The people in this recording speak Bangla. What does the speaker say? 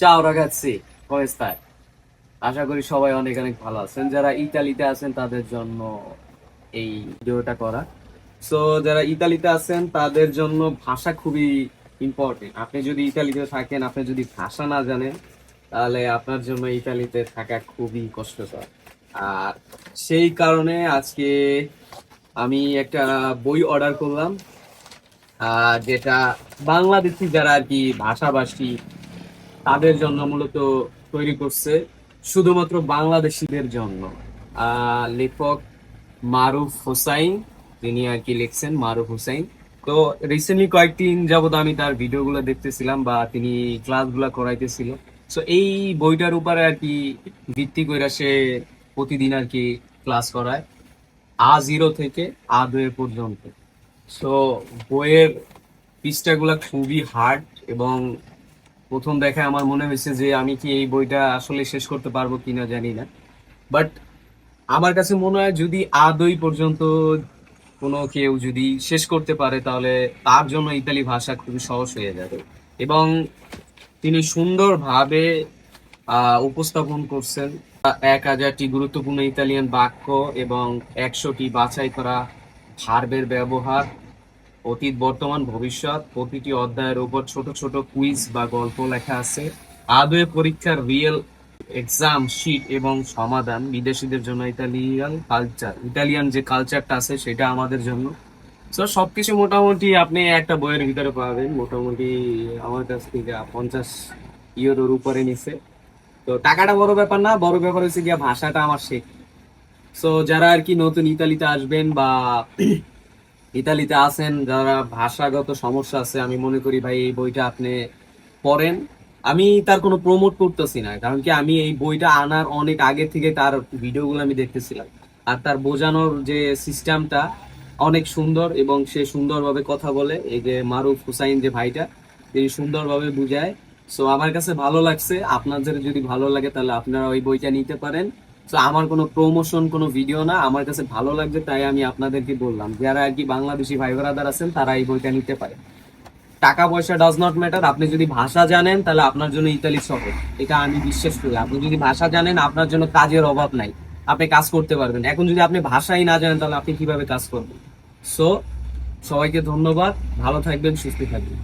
Ragazzi, come stai? আশা করি সবাই অনেক অনেক ভালো আছেন। যারা ইতালিতে আছেন তাদের জন্য এই ভিডিওটা করা। সো যারা ইতালিতে আছেন তাদের জন্য ভাষা খুবই ইম্পর্টেন্ট আপনি যদি ইতালিতে থাকেন আপনি যদি ভাষা না জানেন তাহলে আপনার জন্য ইতালিতে থাকা খুবই কষ্টকর। আর সেই কারণে আজকে আমি একটা বই অর্ডার করলাম যেটা বাংলাদেশি যারা আর কি ভাষাভাষী তাদের জন্য মূলত তৈরি করছে শুধুমাত্র বাংলাদেশিদের জন্য। লেখক মারুফ হোসাইন, তিনি আর কি লিখছেন, মারুফ হোসাইন। তো রিসেন্টলি কয়েকদিন যাবত আমি তার ভিডিওগুলো দেখতেছিলাম বা তিনি ক্লাসগুলো করাইতেছিল। সো এই বইটার উপরে আর কি ভিত্তি করে সে প্রতিদিন আর কি ক্লাস করায়। আ জিরো থেকে আ দুয়ে পর্যন্ত। সো বইয়ের পৃষ্ঠাগুলো খুবই হার্ড এবং প্রথম দেখায় আমার মনে হয়েছে যে আমি কি এই বইটা আসলে শেষ করতে পারব কিনা জানি না। বাট আমার কাছে মনে হয় যদি আদই পর্যন্ত কোনো কেউ যদি শেষ করতে পারে, তাহলে তার জন্য ইতালি ভাষা খুবই সহজ হয়ে যাবে। এবং তিনি সুন্দরভাবে উপস্থাপন করছেন। এক হাজারটি গুরুত্বপূর্ণ ইতালিয়ান বাক্য এবং একশোটি বাছাই করা ভার্বের ব্যবহার। অতীত, বর্তমান, ভবিষ্যৎ প্রতিটি অধ্যায়ের উপর ছোট ছোট কুইজ বা গল্প লেখা আছে। আদয়ে পরীক্ষার রিয়েল এক্সাম শিট এবং সমাধান বিদেশিদের জন্য ইতালিয়ান কালচার, ইতালিয়ান যে কালচারটা আছে সেটা আমাদের জন্য। তো সবকিছু মোটামুটি আপনি একটা বইয়ের ভিতরে পাবেন। মোটামুটি আমার কাছ থেকে পঞ্চাশ ইউরোর উপরে নিছে। তো, টাকাটা বড় ব্যাপার না, বড় ব্যাপার হচ্ছে গিয়া ভাষাটা আমার শেখ। সো যারা আর কি নতুন ইতালিতে আসবেন বা ইতালিতে আছেন, যারা ভাষাগত সমস্যা আছে, আমি মনে করি ভাই এই বইটা আপনি পড়েন। আমি তার কোনো প্রমোট করতেছি না, কারণ কি আমি এই বইটা আনার অনেক আগে থেকে তার ভিডিওগুলো আমি দেখতেছিলাম। আর তার বোঝানোর যে সিস্টেমটা অনেক সুন্দর এবং সে সুন্দরভাবে কথা বলে, এই যে মারুফ হুসাইন যে ভাইটা, তিনি সুন্দরভাবে বুঝায়। সো আমার কাছে ভালো লাগছে, আপনাদের যদি ভালো লাগে তাহলে আপনারা ওই বইটা নিতে পারেন। তো আমার কোনো প্রমোশন কোনো ভিডিও না। আমার কাছে ভালো লাগছে, তাই আমি আপনাদেরকে বললাম। যারা আর কি বাংলাদেশি ভাই ব্রাদার আছেন, তারা এই বইটা নিতে পারে। টাকা পয়সা ডাজ নট ম্যাটার আপনি যদি ভাষা জানেন, তাহলে আপনার জন্য ইতালি সহজ এটা আমি বিশ্বাস করি। আপনি যদি ভাষা জানেন, আপনার জন্য কাজের অভাব নাই। আপনি কাজ করতে পারবেন। এখন যদি আপনি ভাষাই না জানেন, তাহলে আপনি কীভাবে কাজ করবেন? সো সবাইকে ধন্যবাদ। ভালো থাকবেন, সুস্থ থাকবেন।